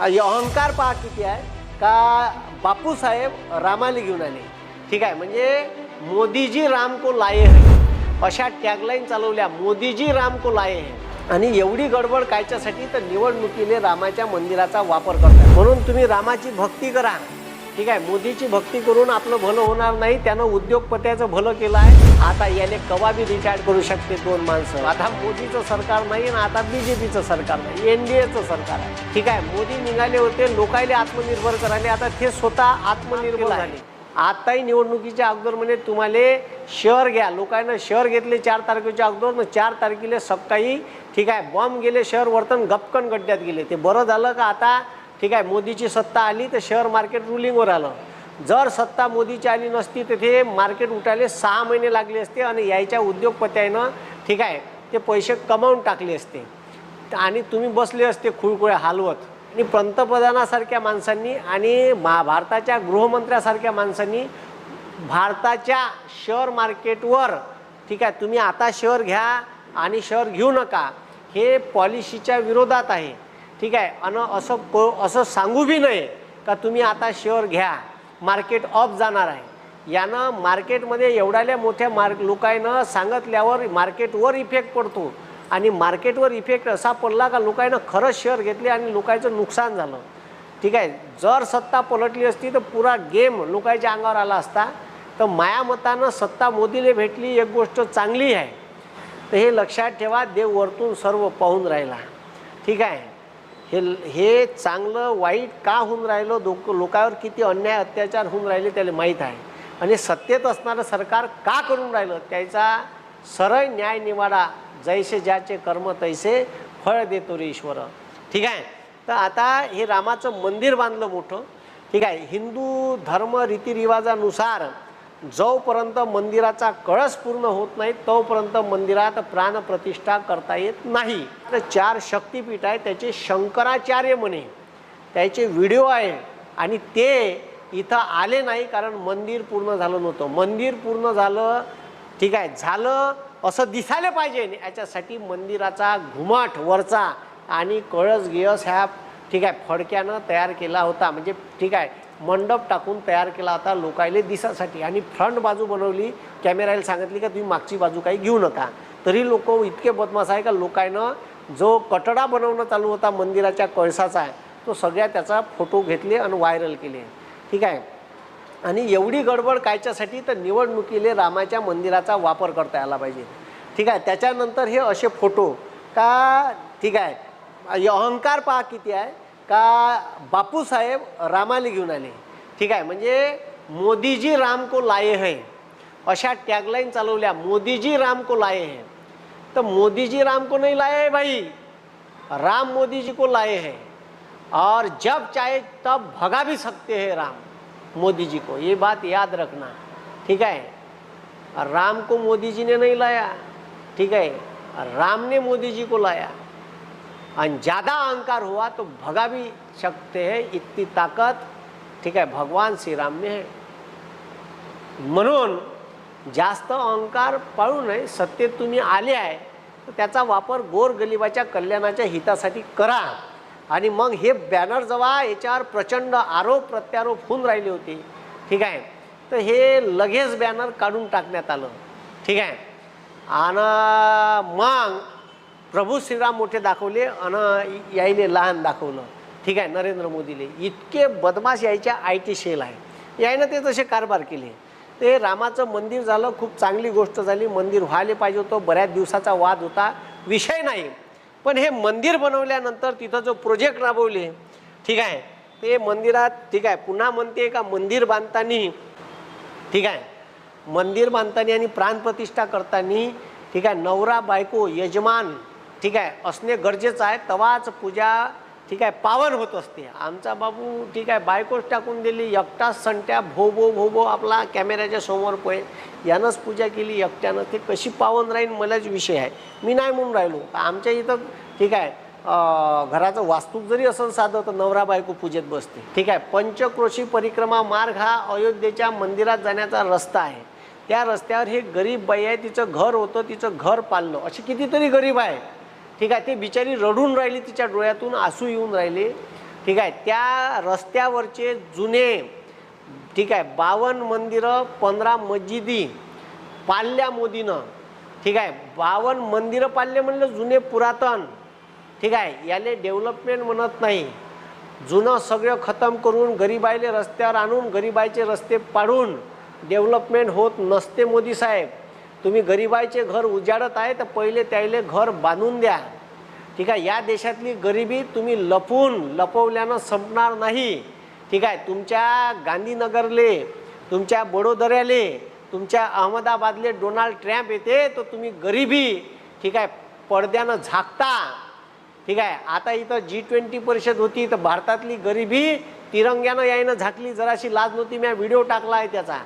हे अहंकार पहा किती आहे. का बापूसाहेब रामाला घेऊन आले. ठीक आहे म्हणजे मोदीजी राम को लाये है. अशा टॅगलाईन चालवल्या मोदीजी राम को लाये है. आणि एवढी गडबड कायच्यासाठी तर निवडणुकीने रामाच्या मंदिराचा वापर करतात म्हणून तुम्ही रामाची भक्ती करा. ठीक आहे मोदीची भक्ती करून आपलं भलं होणार नाही त्यानं उद्योगपत्याचं भलं केलं आहे. आता याने कवा बी रिटायर्ड करू शकते दोन माणसं? आता मोदीचं सरकार नाही ना आता बीजेपीचं सरकार नाही एनडीएचं सरकार आहे. ठीक आहे मोदी निघाले होते लोकायले आत्मनिर्भर करायले आता ते स्वतः आत्मनिर्भर झाले. आताही निवडणुकीच्या अगोदर म्हणजे तुम्हाला शहर घ्या. लोकांना शहर घेतले चार तारखेच्या अगोदर न चार तारखेला सकाळी ठीक आहे बॉम्ब गेले शहर वर्तन गपकन गड्ड्यात गेले. ते बरं झालं का आता ठीक आहे मोदीची सत्ता आली तर शेअर मार्केट रुलिंगवर आलं. जर सत्ता मोदीची आली नसती तर ते मार्केट उठायला सहा महिने लागले असते आणि यायच्या उद्योगपत्यानं ठीक आहे ते पैसे कमावून टाकले असते. आणि तुम्ही बसले असते खुळखुळे हालवत. आणि पंतप्रधानासारख्या माणसांनी आणि मा भारताच्या गृहमंत्र्यासारख्या माणसांनी भारताच्या शेअर मार्केटवर ठीक आहे तुम्ही आता शेअर घ्या आणि शेअर घेऊ नका हे पॉलिसीच्या विरोधात आहे. ठीक आहे? आणि असं को असं सांगू बी नये का तुम्ही आता शेअर घ्या मार्केट ऑफ जाणार आहे. यानं मार्केटमध्ये एवढ्याल्या मोठ्या मार्क लोकांनं सांगितल्यावर मार्केटवर इफेक्ट पडतो. आणि मार्केटवर इफेक्ट असा पडला का लोकांना खरंच शेअर घेतले आणि लोकांचं नुकसान झालं. ठीक आहे? जर सत्ता पलटली असती तर पुरा गेम लोकांच्या अंगावर आला असता. तर माया मतानं सत्ता मोदीला भेटली एक गोष्ट चांगली आहे. तर हे लक्षात ठेवा देव वरतून सर्व पाहून राहिला. ठीक आहे? हे हे चांगलं वाईट का होऊन राहिलं? लोक लोकांवर किती अन्याय अत्याचार होऊन राहिले त्याला माहीत आहे. आणि सत्तेत असणारं सरकार का करून राहिलं? त्याचा सरळ न्याय निवाडा जैसे ज्याचे कर्म तैसे फळ देतो रे ईश्वर. ठीक आहे? तर आता हे रामाचं मंदिर बांधलं मोठं. ठीक आहे? हिंदू धर्म रीतिरिवाजानुसार जोपर्यंत मंदिराचा कळस पूर्ण होत नाही तोपर्यंत मंदिरात प्राणप्रतिष्ठा करता येत नाही. तर चार शक्तिपीठ आहे त्याचे शंकराचार्य म्हणे. त्याचे व्हिडिओ आहे आणि ते इथं आले नाही कारण मंदिर पूर्ण झालं नव्हतं. मंदिर पूर्ण झालं ठीक आहे झालं असं दिसायला पाहिजे. याच्यासाठी मंदिराचा घुमाट वरचा आणि कळस गिळस ह्या ठीक आहे फडक्यानं तयार केला होता. म्हणजे ठीक आहे मंडप टाकून तयार केला होता लोकायले दिसासाठी. आणि फ्रंट बाजू बनवली कॅमेराला सांगितली का तुम्ही मागची बाजू काही घेऊ नका. तरी लोक इतके बदमाश आहे का लोकायनं जो कटडा बनवणं चालू होता मंदिराच्या कळसाचा तो सगळ्या त्याचा फोटो घेतले आणि व्हायरल केले. ठीक आहे? आणि एवढी गडबड कायच्यासाठी तर निवडणुकीले रामाच्या मंदिराचा वापर करता आला पाहिजे. ठीक आहे? त्याच्यानंतर हे असे फोटो का ठीक आहे? अहंकार पहा किती आहे. का बापूसाहेब रामाला घेऊन आले. ठीक आहे, म्हणजे मोदीजी राम को लाये है. अशा टॅगलाईन चालवल्या, मोदीजी राम को लाये है. तर मोदीजी राम को नहीं लाए है भाई. राम मोदी जी को लाए हैं. और जब चाहे तब भगा भी सकते हैं राम मोदी जी को. ये बात याद रखना. ठीक है? राम को मोदी जी ने नहीं लाया. ठीक है? राम ने मोदी जी को लाया. और ज़्यादा अहंकार हुआ तो भगा भी सकते हैं इतनी ताकत ठीक है भगवान श्री राम में है। म्हणून जास्त अहंकार पाळू नये सत्तेत तुम्ही आले आहे तर त्याचा वापर गोरगलिबाच्या कल्याणाच्या हितासाठी करा. आणि मग हे बॅनर जेव्हा याच्यावर प्रचंड आरोप प्रत्यारोप होऊन राहिले होते ठीक आहे तर हे लगेच बॅनर काढून टाकण्यात आलं ठीक आहे. आणि मग प्रभू श्रीराम मोठे दाखवले आणि यायले लहान दाखवलं. ठीक आहे नरेंद्र मोदीले. इतके बदमाश यायच्या आय टी सेल आहे. यायनं ते तसे कारभार केले. ते रामाचं मंदिर झालं खूप चांगली गोष्ट झाली. मंदिर व्हायला पाहिजे होतं बऱ्याच दिवसाचा वाद होता. विषय नाही. पण हे मंदिर बनवल्यानंतर तिथं जो प्रोजेक्ट राबवले ठीक आहे ते मंदिरात ठीक आहे पुन्हा म्हणते का मंदिर बांधताना ठीक आहे मंदिर बांधताना आणि प्राणप्रतिष्ठा करताना ठीक आहे नवरा बायको यजमान ठीक आहे असणे गरजेचं आहे. तवाच पूजा ठीक आहे पावन होत असते. आमचा बाबू ठीक आहे बायकोच टाकून दिली. एकटाच संट्या भो भो भो भो आपला कॅमेऱ्याच्या समोर पोय यानंच पूजा केली एकट्यानं. ते कशी पावन राहील मलाच विषय आहे. मी नाही म्हणून राहिलो. आमच्या इथं ठीक आहे घराचं वास्तूक जरी असं साधं तर नवरा बायको पूजेत बसते. ठीक आहे पंचक्रोशी परिक्रमा मार्ग हा अयोध्येच्या मंदिरात जाण्याचा रस्ता आहे. त्या रस्त्यावर हे गरीब बाई आहे तिचं घर होतं तिचं घर पाळलं असे कितीतरी गरीब आहे. ठीक आहे ते बिचारी रडून राहिली तिच्या डोळ्यातून आसू येऊन राहिले. ठीक आहे त्या रस्त्यावरचे जुने ठीक आहे बावन्न मंदिरं पंधरा मस्जिदी पाल्या मोदीनं. ठीक आहे बावन्न मंदिरं पाल्ले म्हणलं जुने पुरातन. ठीक आहे याले डेव्हलपमेंट म्हणत नाही. जुनं सगळं खतम करून गरीबाईले रस्त्यावर आणून गरीबाईचे रस्ते पाडून डेव्हलपमेंट होत नसते मोदी साहेब. तुम्ही गरिबाचे घर उजाडत आहे तर पहिले त्याले घर बांधून द्या. ठीक आहे या देशातली गरिबी तुम्ही लपून लपवल्यानं संपणार नाही. ठीक आहे तुमच्या गांधीनगरले तुमच्या बडोदऱ्याले तुमच्या अहमदाबादले डोनाल्ड ट्रॅम्प येते तर तुम्ही गरिबी ठीक आहे पडद्यानं झाकता. ठीक आहे आता इथं जी ट्वेंटी परिषद होती तर भारतातली गरिबी तिरंग्यानं यायनं झाकली जराशी लाज नव्हती मी व्हिडिओ टाकला आहे त्याचा.